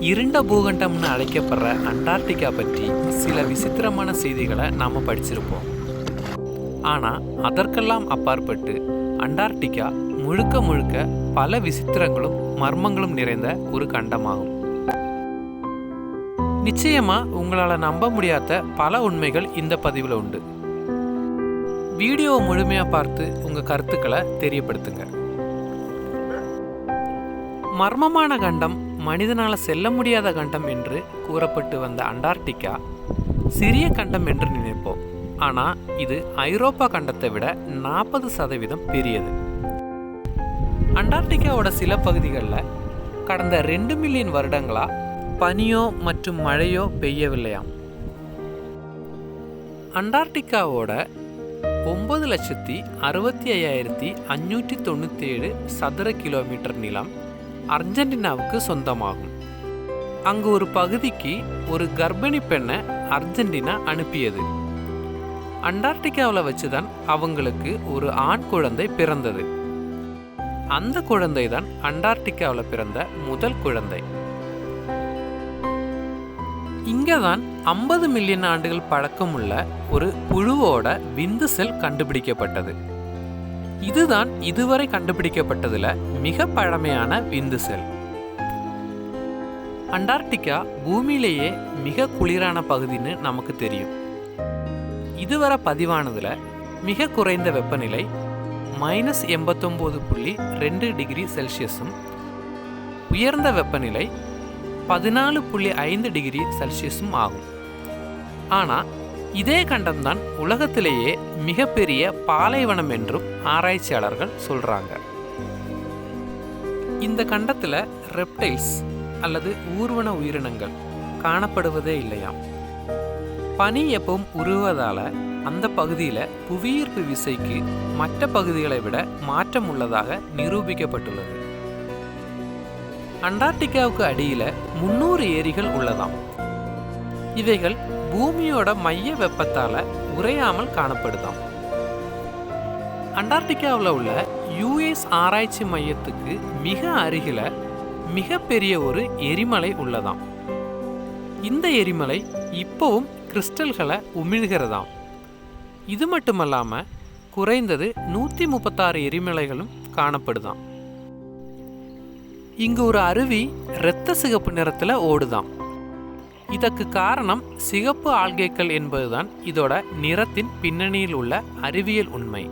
இருண்ட பூகண்டம்னு அழைக்கப்படுற அண்டார்டிகா பற்றி சில விசித்திரமான செய்திகளை நாம் படிச்சிருப்போம். ஆனால் அதற்கெல்லாம் அப்பாற்பட்டு அண்டார்டிகா முழுக்க முழுக்க பல விசித்திரங்களும் மர்மங்களும் நிறைந்த ஒரு கண்டமாகும். நிச்சயமாக உங்களால் நம்ப முடியாத பல உண்மைகள் இந்த பதிவில் உண்டு. வீடியோவை முழுமையாக பார்த்து உங்கள் கருத்துக்களை தெரியப்படுத்துங்க. மர்மமான கண்டம் மனிதனால் செல்ல முடியாத கண்டம் என்று கூறப்பட்டு வந்த அண்டார்டிகா சிறிய கண்டம் என்று நினைப்போம். ஆனால் இது ஐரோப்பா கண்டத்தை விட நாற்பது சதவீதம் பெரியது. அண்டார்டிகாவோட சில பகுதிகளில் கடந்த ரெண்டு மில்லியன் வருடங்களாக பனியோ மற்றும் மழையோ பெய்யவில்லையாம். அண்டார்டிகாவோட ஒன்பது லட்சத்தி அறுபத்தி ஐயாயிரத்தி அஞ்சூற்றி தொண்ணூற்றி ஏழு சதுர கிலோமீட்டர் நிலம் அர்ஜென்டினாவுக்கு சொந்தமாகும். அங்கு ஒரு பகுதிக்கு ஒரு கர்ப்பிணி பெண்ணை அர்ஜென்டினா அனுப்பியது. அண்டார்டிகாவில் வச்சு தான் அவங்களுக்கு ஒரு ஆண் குழந்தை பிறந்தது. அந்த குழந்தை தான் அண்டார்டிகாவில் பிறந்த முதல் குழந்தை. இங்கே தான் ஐம்பது மில்லியன் ஆண்டுகள் பழக்கமுள்ள ஒரு புழுவோட விந்து செல் கண்டுபிடிக்கப்பட்டது. இதுதான் இதுவரை கண்டுபிடிக்கப்பட்டதுல மிக பழமையான விந்து செல். அண்டார்டிகா பூமியிலேயே மிக குளிரான பகுதின்னு நமக்கு தெரியும். இதுவரை பதிவானதில் மிக குறைந்த வெப்பநிலை மைனஸ் எண்பத்தொம்போது புள்ளி ரெண்டு டிகிரி செல்சியஸும் உயர்ந்த வெப்பநிலை பதினாலு புள்ளி ஐந்து டிகிரி செல்சியஸும் ஆகும். ஆனால் இதே கண்டம்தான் உலகத்திலேயே மிகப்பெரிய பாலைவனம் என்றும் ஆராய்ச்சியாளர்கள் சொல்றாங்க. இந்த கண்டத்தில் ரெப்டைல்ஸ் அல்லது ஊர்வன உயிரினங்கள் காணப்படுவதே இல்லையாம். பனி எப்பவும் உருவதால அந்த பகுதியில் புவியீர்ப்பு விசைக்கு மற்ற பகுதிகளை விட மாற்றம் உள்ளதாக நிரூபிக்கப்பட்டுள்ளது. அண்டார்டிகாவுக்கு அடியில் முன்னூறு ஏரிகள் உள்ளதாம். இவைகள் பூமியோட மைய வெப்பத்தால உறையாமல் காணப்படுதாம். அண்டார்டிகாவில் உள்ள யுஎஸ் ஆராய்ச்சி மையத்துக்கு மிக அருகில மிகப்பெரிய ஒரு எரிமலை உள்ளதாம். இந்த எரிமலை இப்போவும் கிறிஸ்டல்களை உமிழ்கிறதாம். இது மட்டுமல்லாமல் குறைந்தது நூற்றி முப்பத்தாறு எரிமலைகளும் காணப்படுதாம். இங்கு ஒரு அருவி இரத்த சிகப்பு நிறத்தில் ஓடுதாம். இதற்கு காரணம் சிகப்பு ஆல்கைக்கள் என்பதுதான் இதோட நிறத்தின் பின்னணியில் உள்ள அறிவியல் உண்மை.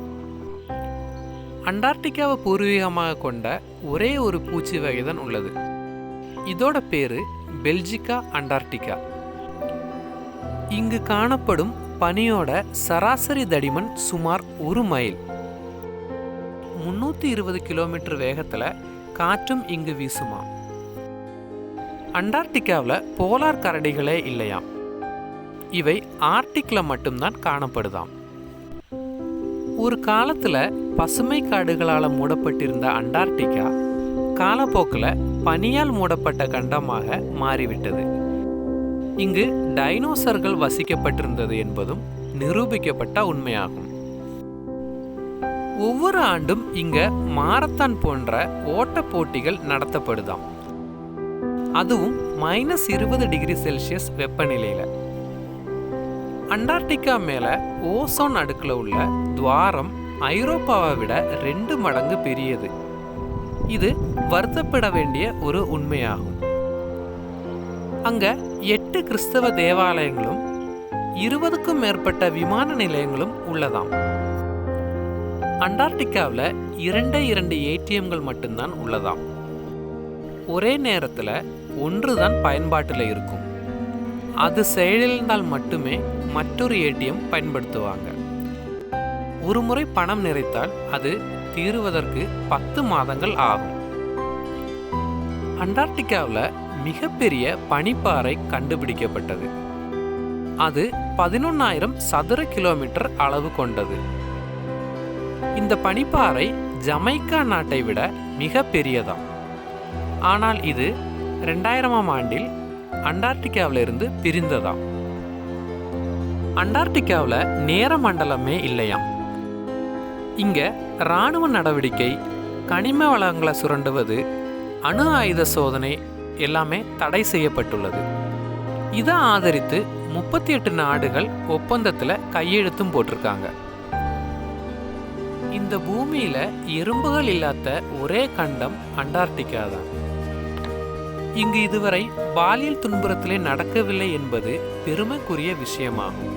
அண்டார்டிகாவை பூர்வீகமாக கொண்ட ஒரே ஒரு பூச்சி வகைதான் உள்ளது. இதோட பேரு பெல்ஜிகா அண்டார்டிகா. இங்கு காணப்படும் பனியோட சராசரி தடிமன் சுமார் ஒரு மைல். முன்னூற்றி இருபது கிலோமீட்டர் வேகத்தில் காற்றும் இங்கு வீசுமா. அண்டார்டிகாவில் போலார் கரடிகளே இல்லையாம். இவை ஆர்டிக்கில் மட்டும்தான் காணப்படுதாம். ஒரு காலத்தில் பசுமை காடுகளால் மூடப்பட்டிருந்த அண்டார்டிகா காலப்போக்கில் பனியால் மூடப்பட்ட கண்டமாக மாறிவிட்டது. இங்கு டைனோசர்கள் வசிக்கப்பட்டிருந்தது என்பதும் நிரூபிக்கப்பட்ட உண்மையாகும். ஒவ்வொரு ஆண்டும் இங்க மாரத்தான் போன்ற ஓட்ட போட்டிகள் நடத்தப்படுதாம். அதுவும் மைனஸ் இருபது டிகிரி செல்சியஸ் வெப்பநிலையில். அண்டார்டிகா மேலே ஓசோன் அடுக்கில் உள்ள துவாரம் ஐரோப்பாவை விட ரெண்டு மடங்கு பெரியது. இது வருத்தப்பட வேண்டிய ஒரு உண்மையாகும். அங்க எட்டு கிறிஸ்தவ தேவாலயங்களும் இருபதுக்கும் மேற்பட்ட விமான நிலையங்களும் உள்ளதாம். அண்டார்டிகாவில் இரண்டே இரண்டு ஏடிஎம்கள் மட்டும்தான் உள்ளதாம். ஒரே நேரத்தில் ஒன்று தான் பயன்பாட்டில் இருக்கும். அது செயலிழந்தால் மட்டுமே மற்றொரு ஏடிஎம் பயன்படுத்துவாங்க. ஒரு முறை பணம் நிறைத்தால் அது தீருவதற்கு பத்து மாதங்கள் ஆகும். அண்டார்டிகாவில் மிகப்பெரிய பனிப்பாறை கண்டுபிடிக்கப்பட்டது. அது பதினொன்னாயிரம் சதுர கிலோமீட்டர் அளவு கொண்டது. இந்த பனிப்பாறை ஜமைக்கா நாட்டை விட மிக பெரியதாம் ஆனால் இது ரெண்டாயிரமாம் ஆண்டில் அண்டார்டிகாவில் இருந்து பிரிந்ததாம். அண்டார்டிகாவில் நேர மண்டலமே இல்லையாம். இங்கே இராணுவ நடவடிக்கை கனிம வளங்களை சுரண்டுவது அணு ஆயுத சோதனை எல்லாமே தடை செய்யப்பட்டுள்ளது. இதை ஆதரித்து முப்பத்தி எட்டு நாடுகள் ஒப்பந்தத்தில் கையெழுத்தும் போட்டிருக்காங்க. இந்த பூமியில் எறும்புகள் இல்லாத ஒரே கண்டம் அண்டார்டிகா தான் இங்கு இதுவரை பாலியல் துன்புறுத்தலே நடக்கவில்லை என்பது பெருமைக்குரிய விஷயமாகும்.